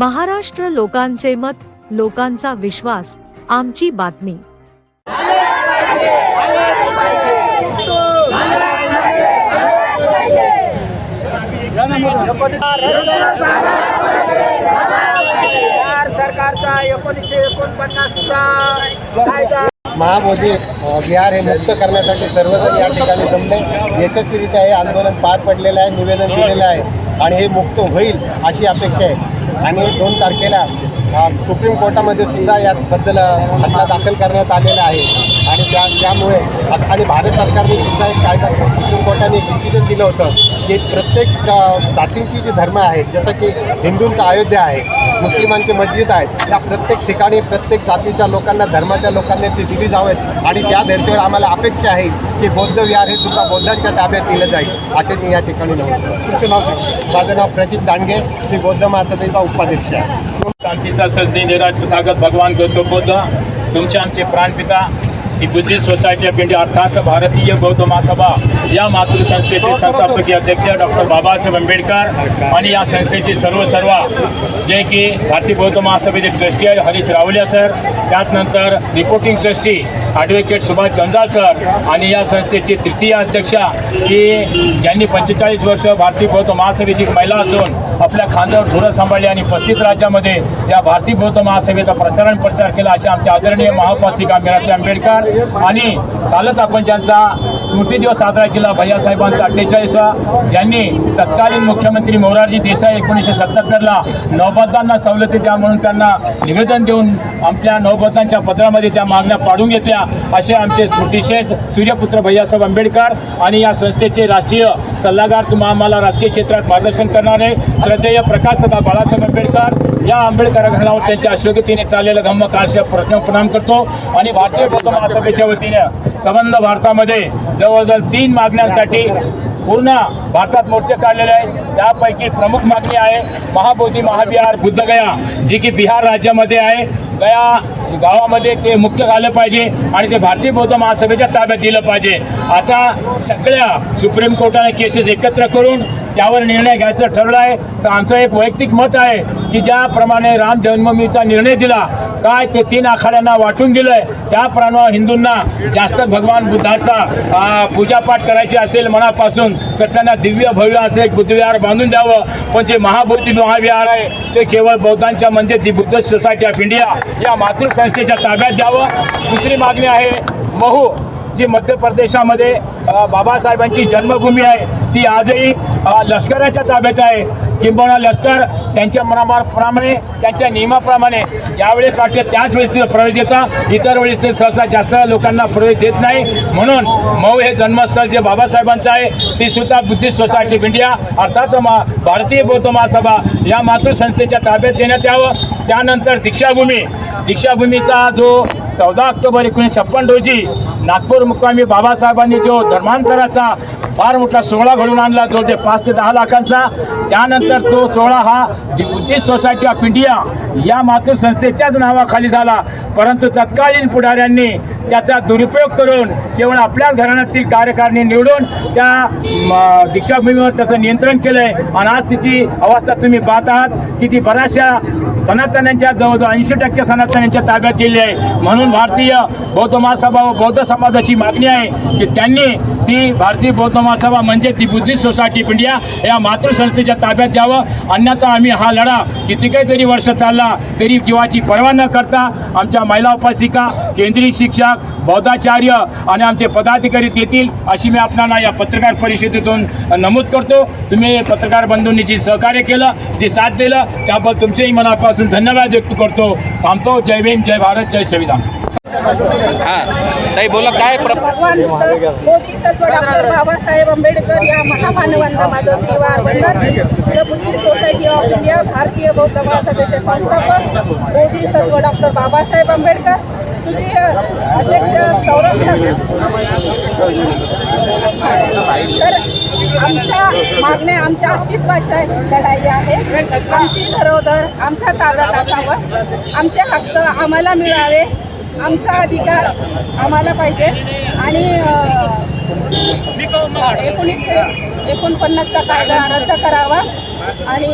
महाराष्ट्र लोकांचे मत लोकांचा विश्वास आमची बातमी. बिहार सरकारचा एकोणीसशे एकोणपन्नासचा महामोदी बिहार हे मुक्त करण्यासाठी सर्वजण या ठिकाणी जमले. यशस्वीरित्या हे आंदोलन पार पडलेलं आहे निवेदन दिलेलं आहे आणि हे मुक्त होईल अशी अपेक्षा आहे. आणि दोन तारखेला सुप्रीम कोर्टामध्ये सुद्धा याबद्दल खटला दाखल करण्यात आलेला आहे. आणि त्या त्यामुळे आणि भारत सरकारने सुद्धा एक कायदा सुप्रीम कोर्टाने एक डिसिजन दिलं होतं की प्रत्येक जातींची जी धर्म आहेत जसं की हिंदूंचा अयोध्या आहे मुस्लिमांचे मस्जिद आहेत या प्रत्येक ठिकाणी प्रत्येक जातीच्या लोकांना धर्माच्या लोकांना ते दिली जावेत. आणि त्या धर्तीवर आम्हाला अपेक्षा आहे की बौद्ध विहार हे सुद्धा बौद्धांच्या ताब्यात दिलं जाईल असे मी या ठिकाणी नमूद तुमचं नाव सांग. माझं नाव प्रदीप दांडगे मी बौद्ध महासभेचा उपाध्यक्ष. आहे शांतीचा संधी निराज तथागत भगवान गौतम बुद्ध तुमचे आमचे प्राणपिता ही बुद्धिस्ट सोसायटी ऑफ इंडिया अर्थात भारतीय बौद्ध महासभा या मातृसंस्थेचे संस्थापकीय अध्यक्ष डॉक्टर बाबासाहेब आंबेडकर आणि या संस्थेचे सर्व सर्व जे की भारतीय बौद्ध महासभेचे ट्रस्टी आहे हरीश रावलिया सर त्याचनंतर reporting trustee advocate Subhash Janjal sir आणि या संस्थेची तृतीय अध्यक्षा की ज्यांनी पंचेचाळीस वर्ष भारतीय बौद्ध महासभेची महिला असून आपल्या खांद्यावर धुरं सांभाळली आणि पस्तीस राज्यामध्ये या भारतीय बौद्ध महासभेचा प्रचार आणि प्रचार केला अशा आमच्या आदरणीय महापासिका मीराजी आंबेडकर आणि कालच आपण ज्यांचा स्मृती दिवस साजरा केला. भैयासाहेबांचा अठ्ठेचाळीसवा ज्यांनी तत्कालीन मुख्यमंत्री मोरारजी देसाई एकोणीसशे सत्याहत्तरला नौबद्धांना सवलती द्या म्हणून त्यांना निवेदन देऊन आपल्या नौबद्धांच्या पत्रामध्ये त्या मागण्या पाडून घेतल्या. असे आमचे स्मृतिशेष सूर्यपुत्र भैयासाहेब आंबेडकर आणि या संस्थेचे राष्ट्रीय सल्लागार तुम्हा आम्हाला राजकीय क्षेत्रात मार्गदर्शन करणारे श्रद्धेय प्रकाश तथा बाळासाहेब आंबेडकर या आंबेडकर घरावर त्यांच्या अशोगतीने चाललेलं धम्म काळशी प्रथम प्रणाम करतो. आणि भारतीय बौद्ध महासभेच्या वतीने संबंध भारतामध्ये जवळजवळ तीन मागण्यांसाठी पूर्ण भारतात मोर्चे काढलेले आहेत. त्यापैकी प्रमुख मागणी आहे महाबोधी महाविहार बुद्धगया जी की बिहार राज्यामध्ये आहे. गया गावामध्ये ते मुक्त झालं पाहिजे आणि ते भारतीय बौद्ध महासभेच्या ताब्यात दिलं पाहिजे. आता सगळ्या सुप्रीम कोर्टाने केसेस एकत्र करून त्यावर निर्णय घ्यायचं ठरलं आहे. तर आमचं एक वैयक्तिक मत आहे की ज्याप्रमाणे राम जन्मभूमीचा निर्णय दिला काय ते तीन आखाड्यांना वाटून दिलंय त्याप्रमाणे हिंदूंना जास्त भगवान बुद्धाचा पूजापाठ करायची असेल मनापासून तर त्यांना दिव्य भव्य असं एक बुद्धविहार बांधून द्यावं. पण जे महाबोधी महाविहार आहे ते केवळ बौद्धांच्या म्हणजे the Buddha society of India या मातृसंस्थेच्या ताब्यात द्यावं. दुसरी मागणी आहे महू जी मध्य प्रदेशामध्ये बाबासाहेबांची जन्मभूमी आहे. ती आजही लष्कराच्या ताब्यात आहे. किंबहुना लष्कर त्यांच्या मनाप्रमाणे त्यांच्या नियमाप्रमाणे ज्यावेळेस वाटते त्याच वेळेस तिथं प्रवेश देतात इतर वेळेस ते सहसा जास्त लोकांना प्रवेश देत नाही. म्हणून मऊ हे जन्मस्थळ जे बाबासाहेबांचं आहे ती सुद्धा बुद्धिस्ट सोसायटी ऑफ इंडिया अर्थात मा भारतीय बौद्ध महासभा या मातृसंस्थेच्या ताब्यात देण्यात यावं. त्यानंतर दीक्षाभूमी. दीक्षाभूमीचा जो चौदा ऑक्टोबर एकोणीसशे छप्पन रोजी नागपूर मुक्कामी बाबासाहेबांनी जो धर्मांतराचा फार मोठा सोहळा घडून आणला जो ते पाच ते दहा लाखांचा त्यानंतर तो सोहळा हा दि बुद्धिस्ट सोसायटी ऑफ इंडिया या मातृसंस्थेच्याच नावाखाली झाला. परंतु तत्कालीन पुढाऱ्यांनी त्याचा दुरुपयोग करून केवळ आपल्या घराण्यातील कार्यकारिणी निवडून त्या म, दीक्षाभूमीवर त्याचं नियंत्रण केलं आहे आणि आज तिची अवस्था तुम्ही पाहत आहात की ती बऱ्याचशा सनातन्यांच्या जवळजवळ ऐंशी टक्के सनातन्यांच्या ताब्यात गेली आहे. म्हणून भारतीय बौद्ध महासभा व बौद्ध समाजाची मागणी आहे की त्यांनी ती भारतीय बौद्ध महासभा म्हणजे ती बुद्धिस्ट सोसायटी ऑफ इंडिया या मातृसंस्थेच्या ताब्यात द्यावं. अन्यथा आम्ही हा लढा किती काहीतरी वर्ष चालला तरी जीवाची पर्वा न करता आमच्या महिला उपासिका केंद्रीय शिक्षक बौद्धाचार्य आणि आमचे पदाधिकारी देतील अशी मी आपल्याला या पत्रकार परिषदेतून नमूद करतो. तुम्ही पत्रकार बंधूंनी जी सहकार्य केलं जे साथ दिलं त्याबद्दल तुमचेही मनापासून धन्यवाद व्यक्त करतो. थांबतो. जय भीम जय भारत जय संविधान. हा. ताई बोला काय प्र भगवान मोदी सर्व डॉक्टर बाबासाहेब आंबेडकर या महामानवांना माझं त्रिवार वंदन the Buddhist society of India भारतीय बौद्ध महासभेचे संस्थापक मोदी सर्व डॉक्टर बाबासाहेब आंबेडकर. तुझे अध्यक्ष संरक्षक. तर आमच्या मागण्या आमच्या अस्तित्वाच्या लढाई आहे आमची धरोधर आमच्या ताब्यात असावं. आमचे हक्क आम्हाला मिळावे. आमचा अधिकार आम्हाला पाहिजे. आणि एकोणीसशे एकोणपन्नासचा कायदा रद्द करावा. आणि